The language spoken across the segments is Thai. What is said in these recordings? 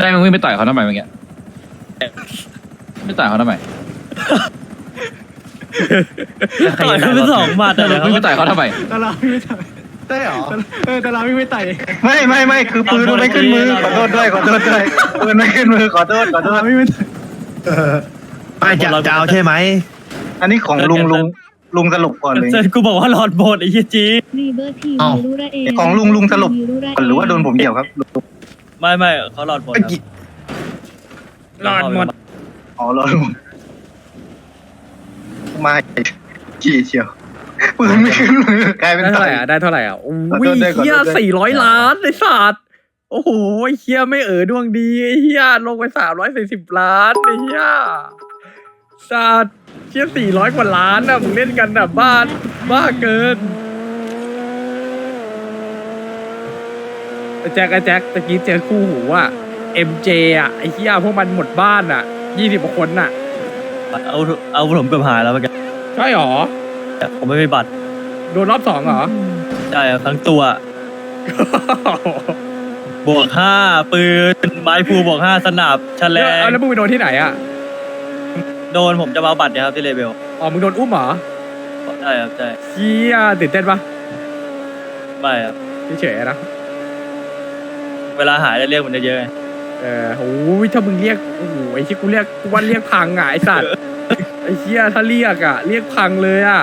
ได้มึงวิ่งไปต่อยเขาทำไมเมื่อกี้ไม่ต่อยเขาทำไมต่อยขึ้นไปสองหมัดอะมึงไปต่อยเขาทำไมตาลาวิ่งไม่ไต่ได้เหรอเออตาลาวิ่งไม่ไต่ไม่ไม่ไม่คือปืนมันไม่ขึ้นมือขอโทษด้วยขอโทษด้วยปืนไม่ขึ้นมือขอโทษขอโทตาษลาวิ่งไม่ไต่ไม่จะจะเอาใช่ไหมอันนี้ของลุงลุงลุงสรุปก่อนเลยเซนกูบอกว่าหลอดหมดไอ้เหี้ยจีรีเบอร์ทีเอ้ามีรู้ระเองของลุงลุงสรุปมีระเงหรือว่าโดนผมเดี่ยวครับ ไม่ไม่เขาหลอดหมดครับหลอดหมดอ๋อรอลุงมาขี่เชียวปืนไม่ขึ้นมือกลายเป็นได้เท่าไหร่ต่อะได้เท่าไหร่อะโอ้ขอโทยษด้วยขอโทษด้วยเฮียสี่ร้อยล้านไอ้สัตว์โอ้โหไอ้เฮียไม่เออดวงดีไอ้เฮียลงไปสามร้อยสี่สิบล้านไอ้เฮียสัตว์เฮียสี่ร้อยกว่าล้านอะมึงเล่นกันแบบบ้านบ้าเกินไอ้ แจ็คไอ้แจ็คตะกี้เจอคู่หูอะ MJ อะไอ้เฮียพวกมันหมดบ้านอะยี่สิบกว่าคนอะ เอาเอาผมเกือบหายแล้วเมื่อกี้ใช่หรอผมไม่มีบัตร โดนรอบสองเหรอ ใช่ครับทั้งตัว บวกห้าปืนไม้พูบวกห้าสนับแฉลแล้วงเอาแล้วมึงไปโดนที่ไหนอะ โดนผมจะมาเอาบัตรเนี่ยครับที่เลเบลอ๋อมึงโดนอุ้มเหรอ ใช่ครับใช่เฮียตื่นเต้นปะไม่ครับเฉยๆนะ เวลาหายได้เรียกมันเยอะๆไงเออโอ้ยถ้ามึงเรียกโอ้โหไอ้ที่กูเรียกกูว่าเรียกพังอะไอ้สัตว์ไอ้เหี้ยถ้าเรียกอะ เรียกพังเลยอะ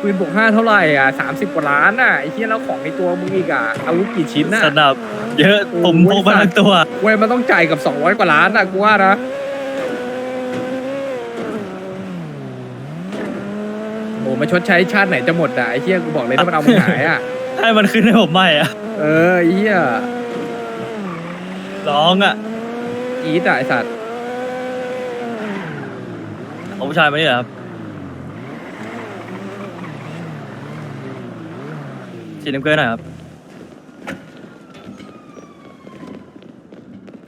ปืนบวกห้าเท่าไหร่อะสามสิบกว่าล้านอะไอ้เหี้ยแล้วของในตัวมึงอีกอะอาวุธกี่ชิ้นน่ะสนับเยอะผมพกมาทั้งตัวเว้ยมันต้องจ่ายกับสองร้อยกว่าล้านอะกูว่านะโอ้มาชดใช้ชาติไหนจะหมดอะไอ้เหี้ยกูบอกเลยถ้ามันเอามึงหายอะให้มันขึ้นให้ผมใหม่อะเออไอ้เหี้ย ร้องอะอีดอะไอ้สัตว์เอาผู้ชายมานี่เหรอครับฉีดน้ำเกลือหน่อยครับ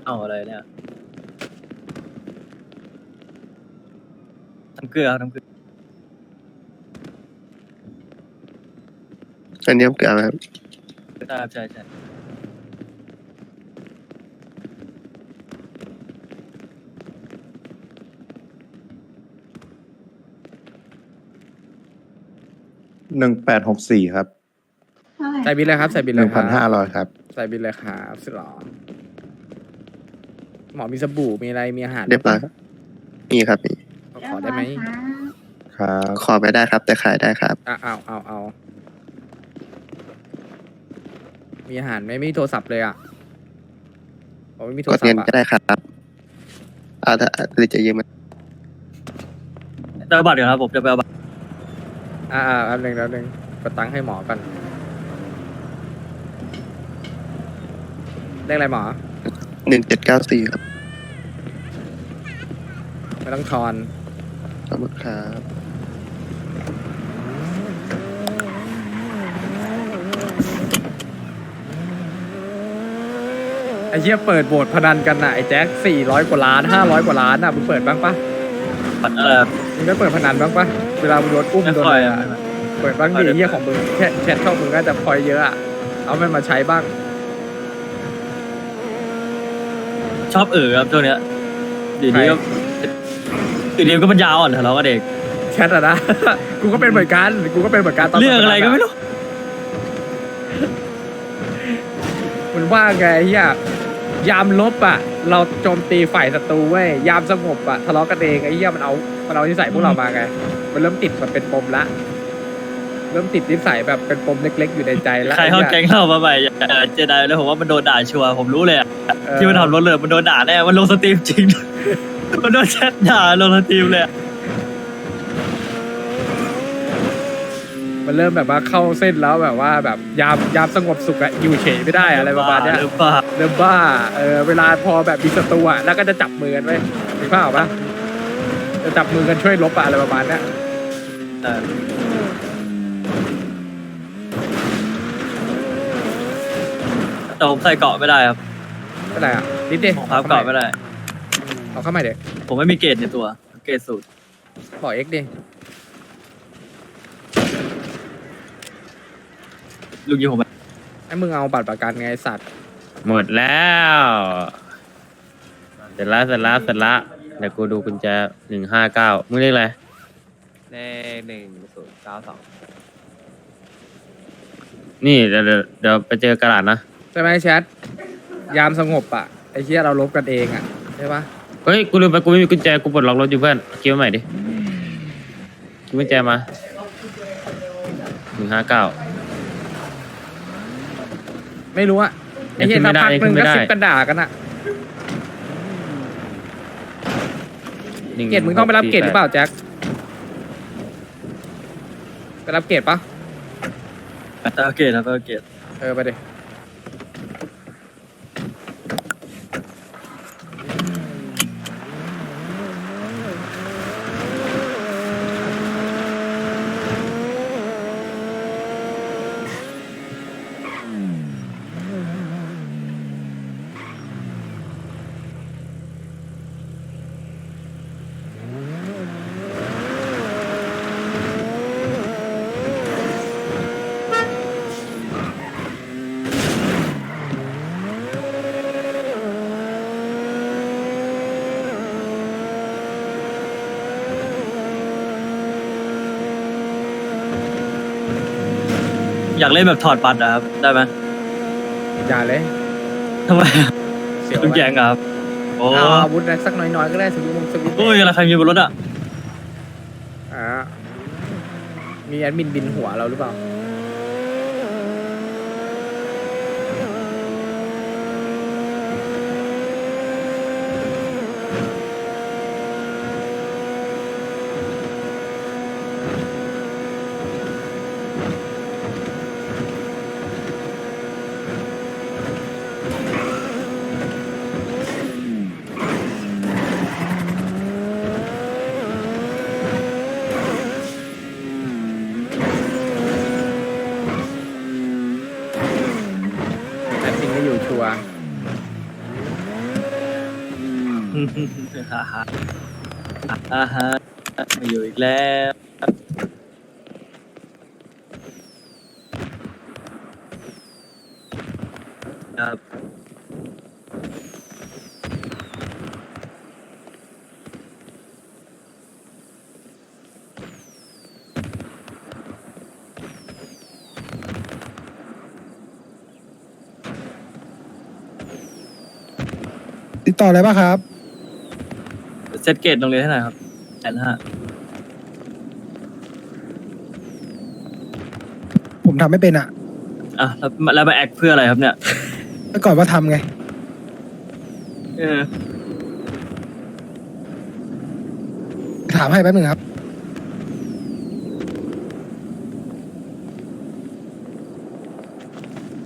เอาอะไรเนี่ยน้ำเกลือครับน้ำเกลืออันนี้เกลือไหมครับใช่ครับใช่ใช่ หนึ่งแปดหกสี่ครับใส่บินเลยครับใส่บินหเลยนึ่งครัพันห้าบร้อยครับ ใส่บินเลยครับสิหรอหมอมีสบู่มีอะไรมีอาหารเรียบร้อยครับมีครับมีขอได้ไหมครับ ขอไม่ได้ครับ แต่ขายได้ครับ อะเอาเอาเอามีอาหารไหมไม่มีโทรศัพท์เลยอะผมไม่มีโทรกดศัพเงินท์อะก็ได้ครับเอาถ้าหรือจะยืมมันจะเอาบัตรก่อนครับผมจะไปเอาบัตร อ่าอ่าแป๊บหนึงแป๊บหนึงกดตังค์ให้หมอก่อนเลขอะไรหมอ หนึ่งเจ็ดเก้าสี่ครับไม่ต้องทอน ขอบคุณครับไอ้เหี้ยเปิดโบสถ์พนันกันน่ะ ไอ้แจ็คสี่ร้อยกว่าล้านห้าร้อยกว่าล้านอะมึงเปิดบ้างปะบัตรอะไรครับมึงได้เปิดพนันบ้างปะ เวลามึงโดนอุ้มไม่โดนค่อะอยไรอะอะเปิดบ้างดิเฮียของมึงแค่แชทช่องมึงก็จะพอยเยอะอะเอามันมาใช้บ้าง ชอบเอ๋อครับช่วงเนี้ยเดี๋ยวนี้ก็เดี๋ยวนี้ก็มันยาวอ่อนทะเลาะกับเด็กแชทอะนะ กูก็เป็นเหมือนกันกูก็เป็นเหมือนกันตอนเรื่องอะไรก็ไม่รู้มันว่าไงเฮียยามลบอะเราโจมตีฝ่ายศัตรูเว้ยยามสงบอะทะเลาะกันเองไอ้เฮียมันเอามันเอานิสัยพวกเรามาไง มันเริ่มติดมันเป็นปมละ เริ่มติดนิสัยแบบเป็นปมเล็ก ๆ อยู่ในใจละใครเข้าไอ้แก๊หี้ยงเรามาใหม่อย่าเจไดแล้วผมว่ามันโดนด่าชัวร์ผมรู้เลยอะเออที่มันทำรถเลยมันโดนด่าแน่มันลงสตรีมจริง มันโดนแชทด่าลงสตรีมเลยอะมันเริ่มแบบว่าเข้าเส้นแล้วแบบว่าแบบยามยามสงบสุขอะอยู่เฉยไม่ได้อะไรประมาณเนี้ยหรือเปล่าเริ่มบ้าเออเวลาพอแบบมีศัตรูอะแล้วก็จะจับมือกันไว้มีภาพออกปะ จะจับมือกันช่วยลบอะอะไรประมาณเนี้ยแต่แต่ผมใส่เกาะไม่ได้ครับก็ได้อะนิดเดียวผมพับเกาะไม่ได้ เอาเข้ามาเด็กผมไม่มีเกรดในตัว เกรดสูตรบอกเอ็กดิลุงยิงผมไปให้มึงเอาบัตรประกันไงไอ้สัตว์ หมดแล้ว เสร็จละเสร็จละเสร็จละ เดี๋ยวกูดูกุญแจหนึ่งห้าเก้ามึงเรียกอะไรเลขหนึ่งศูนย์เก้าสองนี่เดี๋ยวเดี๋ยวเดี๋ยวไปเจอกระดาษนะใช่ไหมแชทยามสงบอะไอ้เหี้ยเราลบกันเองอะใช่ปะเฮ้ยกูลืมไปกูไม่มีกุญแจกูปลดล็อกรถอยู่เพื่อนคิดว่าใหม่ดิคิดกุญแจมาหนึ่งห้าเก้า ไม่รู้อะไอ้เหี้ยยังขึ้สันกไม่พักได้หนึ่งยังขึ้นไม่ได้ก็ซิบกันด่ากันอะ หนึ่เกรดมึงต้องไปรับเกรดหรือเปล่าแจ็คไปรับเกรดปะตาเกตครับตาเกตเออไปดิ อยากเล่นแบบถอดบัตรอะครับ ได้ไหมอย่าเลยทำไมอะเสียวคุณแกงอะครับ โอ้เอาอาวุธนะสักน้อยๆก็ได้สวิตช์สวิตช์โอ้ยอะไรใครมีบนรถอะอ่ามีแอดมินบินหัวเราหรือเปล่า แอดมินไม่อยู่ชัวร์ ฮ่าฮ่าฮ่าฮ่ามาอยู่อีกแล้วครับติดต่ออะไรบ้างครับ เซตเกตโรงเรียนให้หน่อยครับแอนห้าผมทำไม่เป็นอะอะแล้วแล้วมาแอคเพื่ออะไรครับเนี่ย เมื่อก่อนว่าทำไง เออ ถามให้แป๊บหนึงครับ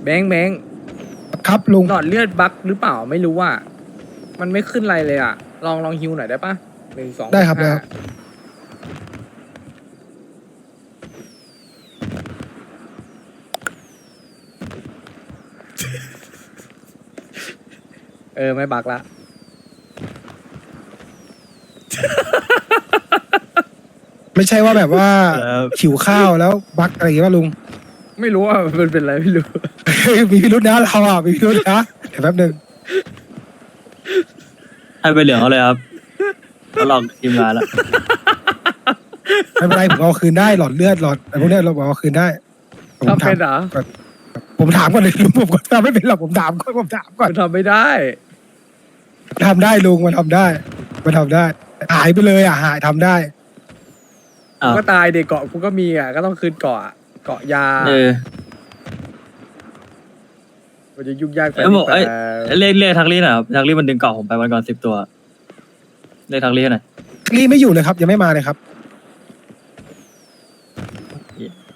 แบงค์แบงค์ครับลุงหลอดเลือดบั๊กหรือเปล่าไม่รู้ว่า มันไม่ขึ้นอะไรเลยอะ ลองลองฮิวหน่อยได้ปะหนึ่งสองได้ครับห้าได้ครับ เออ ไม่บั๊กละ ไม่ใช่ว่าแบบว่าครับหิวข้าวแล้วบักอะไรอย่างเงี้ยป่ะลุง ไม่รู้ว่ามันเป็นอะไรไม่รู้ มีพิรุธนะเราอะมีพิรุธนะเดี๋ยวแป๊บหนึง ให้ไปเหลืองเขาเลยครับเขาลองทีมงานแล้ว ไม่เป็นไรผมเอาคืนได้หลอดเลือดหลอดอะไรพวกเนี้ยเราเอาคืนได้ผมทำถามเป็นเหรอผมถามก่อนเลยลุงผมก็ทำไม่เป็นหรอกผมถามก่อนผมถามก่อนมันทำไม่ได้ ทำได้ลุงมันทำได้มันทำได้หายไปเลยอะหายทำได้ อ้าว ก็ตายเด็กเกาะกูก็มีอะก็ต้องคืนเกาะอะเกาะยา เออ มันจะยุ่งยากไปเอ้ยบอกเอ้ยแต่เรียกเรียกทักลี่หน่อยครับทักลี่มันดึงเกาะผมไปวันก่อนสิบตัวเรียกทักลี่หน่อยรีไม่อยู่เลยครับยังไม่มาเลยครับ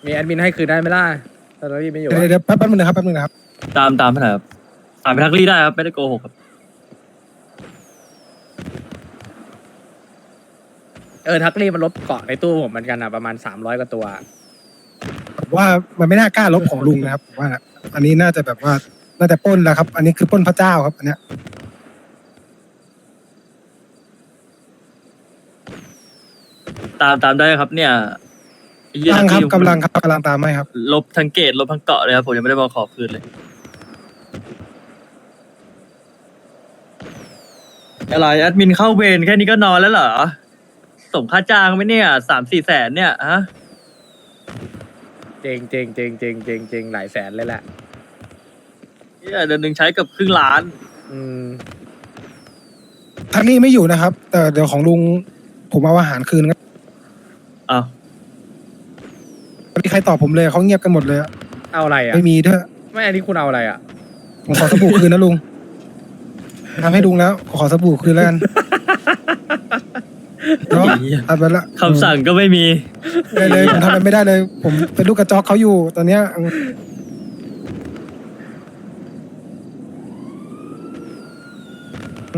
มีแอดมินให้คืนได้ไหมล่ะตอนนี้ไม่อยู่เดี๋ยวอะเดี๋ยวแป๊บแป๊บนึงนะครับแป๊บนึงนะครับตามตามให้หน่อยครับตามไปทักลี่ได้ครับไม่ได้โกหกครับเออทักลี่มันลบเกาะในตู้ผมเหมือนกันอะประมาณสามร้อยกว่าตัว ผมว่ามันไม่น่ากล้าลบของลุงนะครับผมว่านะอันนี้น่าจะแบบว่า น่าจะปล้นแล้วครับ อันนี้คือปล้นพระเจ้าครับอันเนี้ยตามตามได้ครับ เนี่ยไอ้เหี้ยกำลังครับทัลี่กำลังครับกำลังตามไหมครับ ลบทั้งเกตลบทั้งเกาะเลยครับผมยังไม่ได้มาขอคืนเลย อะไรแอดมินเข้าเวรแค่นี้ก็นอนแล้วเหรอส่งค่าจ้างไหมเนี่ยสามสี่แสนเนี่ยฮะ เจงเจงเจงเจงเจงเจงหลายแสนเลยแหละ เนี่ยเดือนหนึ่งใช้เกับครึ่งล้าน อืมทางนี้ไม่อยู่นะครับ แต่เดี๋ยวของลุงผมเอาอาหารคืนครับอ้าว ไม่มีใครตอบผมเลยเขาเงียบกันหมดเลยอะเอาอะไรอะ ไม่มีด้วยไม่อันนี้คุณเอาอะไรอะ ผมขอสบู่คืนนะลุงทำให้ลุงแล้ว ขอสบู่คืนแล้วกันเนาะทำไปละคำสั่งก็ไม่มี ได้เลยผมทำอะไรไม่ได้เลย ผมเป็นลูกกระจอกเขาอยู่ตอนเนี้ย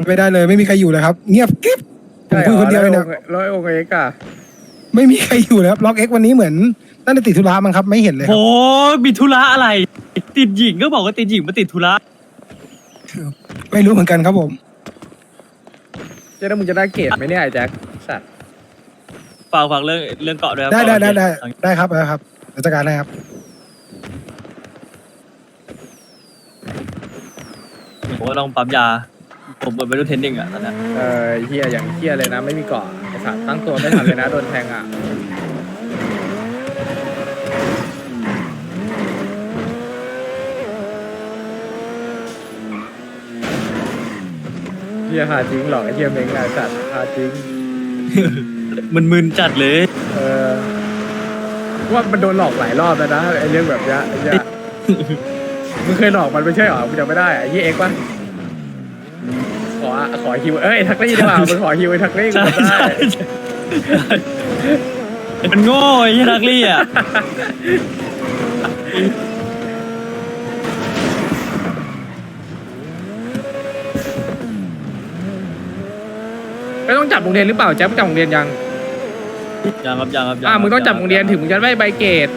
ไม่ได้เลยไม่มีใครอยู่เลยครับ เงียบกิ๊บผมคุยคนเดียวเลยเนี่ยร้อยองค์เอกอะไม่มีใครอยู่เลยครับล็อกเอ็กวันนี้เหมือนน่าจะติดธุระมั้งครับ ไม่เห็นเลยคโอ้รับมีธุระอะไร ติดหญิงก็บอกว่าติดหญิงมาติดธุระไม่รู้เหมือนกันครับผมเจ๊แล้วมึงจะได้เกรดไหมเนี่ยไอ้แจ็คสัตว์ฝากฟังเรื่องเรื่องเกาะด้วยครับได้ได้ได้ได้เกาะได้ครับได้ครับเดี๋ยวจัดการได้ครับผมก็ต้องปั๊มยา ผมเหมือนไปดูเทนนิงอะตอนนั้นเออเฮียอย่างเฮียเลยนะไม่มีเกาะไอ้สัตว์ตั้งตัวไม่ทันเลยนะโดนแทงอะเฮียหาจริงหรอกไอ้เฮียเม้งอะไอ้สัตว์หาจริง มันมึนจัดเลยเออว่ามันโดนหลอกหลายรอบแล้วนะไอ้เรื่องแบบเนี้ยไอ้เหี้ยมึงเคยหลอกมันไม่ใช่หรอมึงจำไม่ได้อะไอ้เหี้ยเอ็กซ์ปะข อขอฮิวเอ้ยทักลี่ดีกว่ามึงขอฮิวไอ้ทักลี่กูใช่จำได้ใช่มันโง่ไอ้ที่นักลี่อะไม่ต้องจับโรงเรียนหรือเปล่าแจ๊บจับโรงเรียนยังยังครับยังครับยังอ่ามึงต้องจับโรงเรียนถึงมึงจะได้ใบเกรด